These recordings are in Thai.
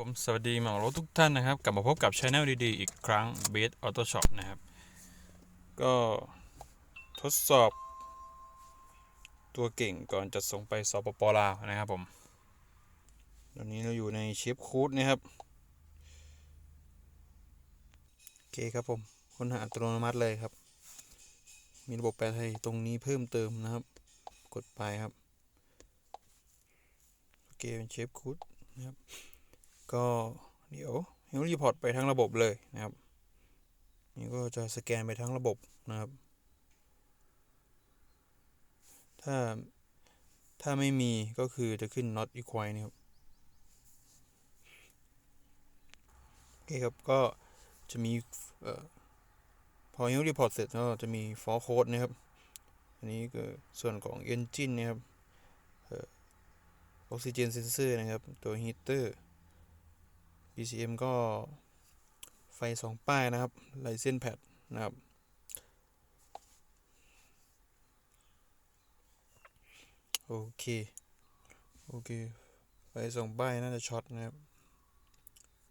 ผมสวัสดีหมอรถทุกท่านนะครับ กลับมาพบกับช anel ดีๆ อีกครั้ง b a s Auto Shop นะครับ ก็ทดสอบ ตัวเก่งก่อนจะส่งไปสปปลาวนะครับผม ตอนนี้เราอยู่ในเชฟคูดนะครับ โอเคครับผม ค้นหาอัตโนมัติเลยครับ มีระบบแปลไทยตรงนี้เพิ่มเติมนะครับ กดไปครับ โอเคเป็นเชฟคูดนะครับ ก็เดี๋ยวเฮลรีพอร์ตไปทั้งระบบเลยนะครับ นี่ก็จะสแกนไปทั้งระบบนะครับ ถ้าถ้าไม่มีก็คือจะขึ้น not equal นะครับโอเคครับ ก็จะมีเอ่อพอ h e l report เสร็จก็จะมี for code นะครับ อันนี้ก็ส่วนของ engine นะครับเอ่อ oxygen sensor นะครับ ตัว heater BCM ก็ไฟสองป้ายนะครับไลเซนแพดนะครับโอเค โอเค ไฟสองป้ายน่าจะช็อตนะครับ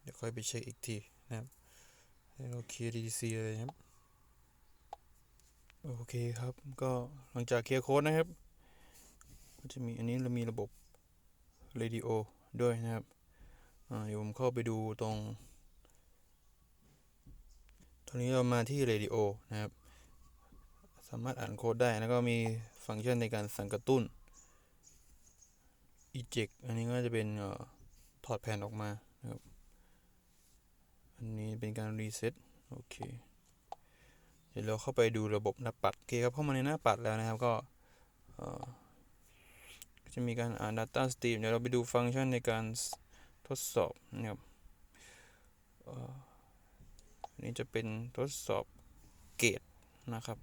เดี๋ยวค่อยไปเช็คอีกทีนะครับให้เราเคลียร์ DDC เลยนะครับ โอเคครับ ก็หลังจากเคลียร์โค้ดนะครับ ก็จะมีอันนี้เรามีระบบ Radio ด้วยนะครับ เดี๋ยวผมเข้าไปดูตรง ตรงนี้เรามาที่ Radio นะครับ สามารถอ่านโค้ดได้ แล้วก็มีฟังก์ชันในการสั่งกระตุ้น eject อันนี้ก็จะเป็นออถอดแผ่นออกมานะครับ อันนี้เป็นการรีเซ็ตโอเค เดี๋ยวเราเข้าไปดูระบบหน้าปัด โอเคครับ เข้ามาในหน้าปัดแล้วนะครับ ก็จะมีการอ่าน Data Stream เดี๋ยวเราไปดูฟังก์ชันในการ ดสอบนะครับเอ่ออันนี้จะเป็นทดสอบเกรดนะครับ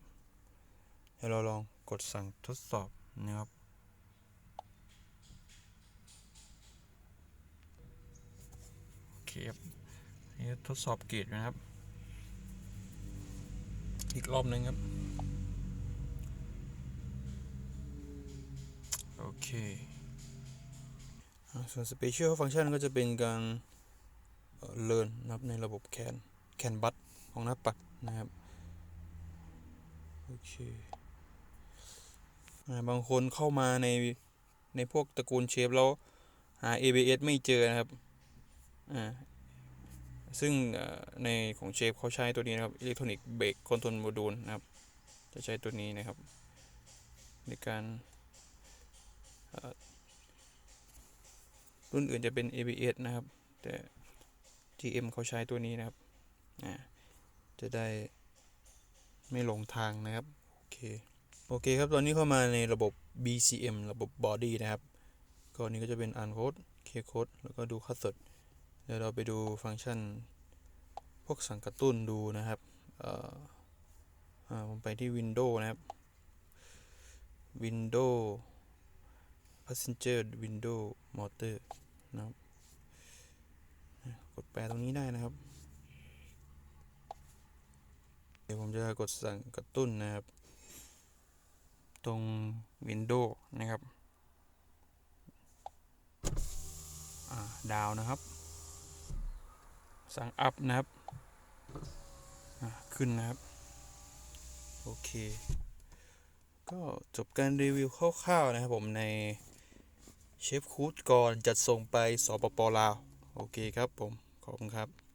เดี๋ยวเราลองกดสั่งทดสอบนะครับโอเคครับนี่ทดสอบเกรดนะครับ อีกรอบหนึ่งครับ โอเค ส่วน Special Function ก็จะเป็นการเลินนะครับในระบบแคนแคนบัตของหน้าปัดนะครับโอเคบางคนเข้ามาในในพวกตระกูลเชฟแล้วหา ABS ไม่เจอนะครับอ่าซึ่งในของเชฟเขาใช้ตัวนี้นะครับ Electronic Brake Control Module นะครับ จะใช้ตัวนี้นะครับ ในการ รุ่นอื่นจะเป็น ABS นะครับ แต่ GM เขาใช้ตัวนี้นะครับอ่าจะได้ไม่หลงทางนะครับ โอเค โอเคครับ ตอนนี้เข้ามาในระบบ BCM ระบบ Body นะครับก็อันนี้ก็จะเป็น Uncode Kcode แล้วก็ดูค่าสดเดี๋ยวเราไปดูฟังก์ชัน พวกสั่งกระตุ้นดูนะครับเอ่ออ่าผมไปที่ Windows นะครับ Windows Passenger Window Motor นะครับ กดแปลตรงนี้ได้นะครับ เดี๋ยวผมจะกดสั่งกระตุ้นนะครับ ตรง Windows นะครับดาวนะครับ สั่งอัพนะครับ ขึ้นนะครับ โอเค ก็จบการรีวิวคร่าวๆนะครับผมใน เชฟคูดก่อนจัดส่งไปสปปลาว โอเคครับผม ขอบคุณครับ